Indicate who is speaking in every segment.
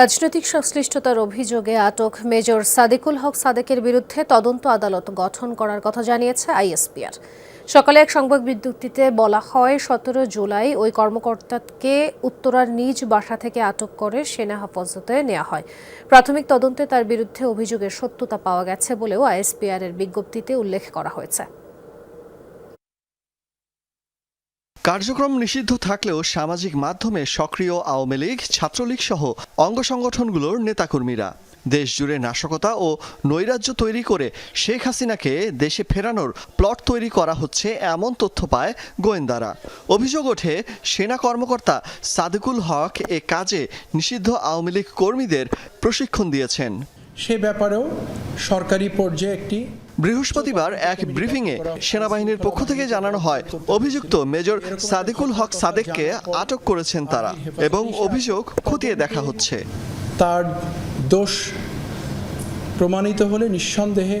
Speaker 1: রাজনৈতিক সংশ্লিষ্টতার অভিযোগে আটক মেজর সাদিকুল হক সাদেকের বিরুদ্ধে তদন্ত আদালত গঠন করার কথা জানিয়েছে আইএসপিআর। সকালে এক সংবাদ বিজ্ঞপ্তিতে বলা হয়, সতেরো জুলাই ওই কর্মকর্তাকে উত্তরার নিজ বাসা থেকে আটক করে সেনা হেফাজতে নেওয়া হয়। প্রাথমিক তদন্তে তার বিরুদ্ধে অভিযোগের সত্যতা পাওয়া গেছে বলেও আইএসপিআর এর বিজ্ঞপ্তিতে উল্লেখ করা হয়েছে।
Speaker 2: কার্যক্রম নিষিদ্ধ থাকলেও সামাজিক মাধ্যমে সক্রিয় আওয়ামী লীগ, ছাত্রলীগ সহ অঙ্গ সংগঠনগুলোর নেতাকর্মীরা। দেশ জুড়ে নাশকতা ও নৈরাজ্য তৈরি করে শেখ হাসিনাকে দেশে ফেরানোর প্লট তৈরি করা হচ্ছে এমন তথ্য পায় গোয়েন্দারা। অভিযোগ ওঠে, সেনা কর্মকর্তা সাদিকুল হক এ কাজে নিষিদ্ধ আওয়ামী লীগ কর্মীদের প্রশিক্ষণ দিয়েছেন।
Speaker 3: সে ব্যাপারেও সরকারি পর্যায়ে একটি
Speaker 2: বৃহস্পতিবার এক ব্রিফিংয়ে সেনাবাহিনীর পক্ষ থেকে জানানো হয়, অভিযুক্ত মেজর সাদিকুল হক সাদেককে আটক করেছেন তারা এবং অভিযোগ খতিয়ে দেখা হচ্ছে।
Speaker 3: তার দোষ প্রমাণিত হলে নিঃসন্দেহে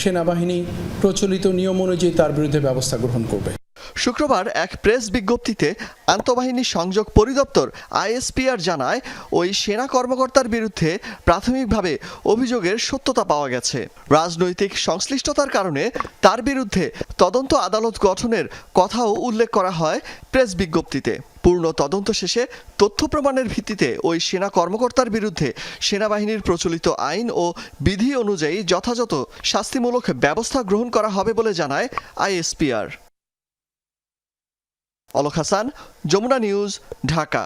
Speaker 3: সেনাবাহিনী প্রচলিত নিয়ম অনুযায়ী তার বিরুদ্ধে ব্যবস্থা গ্রহণ করবে।
Speaker 2: শুক্রবার এক প্রেস বিজ্ঞপ্তিতে আন্তঃবাহিনী সংযোগ পরিদপ্তর আইএসপিআর জানায়, ওই সেনা কর্মকর্তার বিরুদ্ধে প্রাথমিকভাবে অভিযোগের সত্যতা পাওয়া গেছে। রাজনৈতিক সংশ্লিষ্টতার কারণে তার বিরুদ্ধে তদন্ত আদালত গঠনের কথাও উল্লেখ করা হয় প্রেস বিজ্ঞপ্তিতে। পূর্ণ তদন্ত শেষে তথ্য প্রমাণের ভিত্তিতে ওই সেনা কর্মকর্তার বিরুদ্ধে সেনাবাহিনীর প্রচলিত আইন ও বিধি অনুযায়ী যথাযথ শাস্তিমূলক ব্যবস্থা গ্রহণ করা হবে বলে জানায় আইএসপিআর। অলক হাসান যমুনা নিউজ ঢাকা।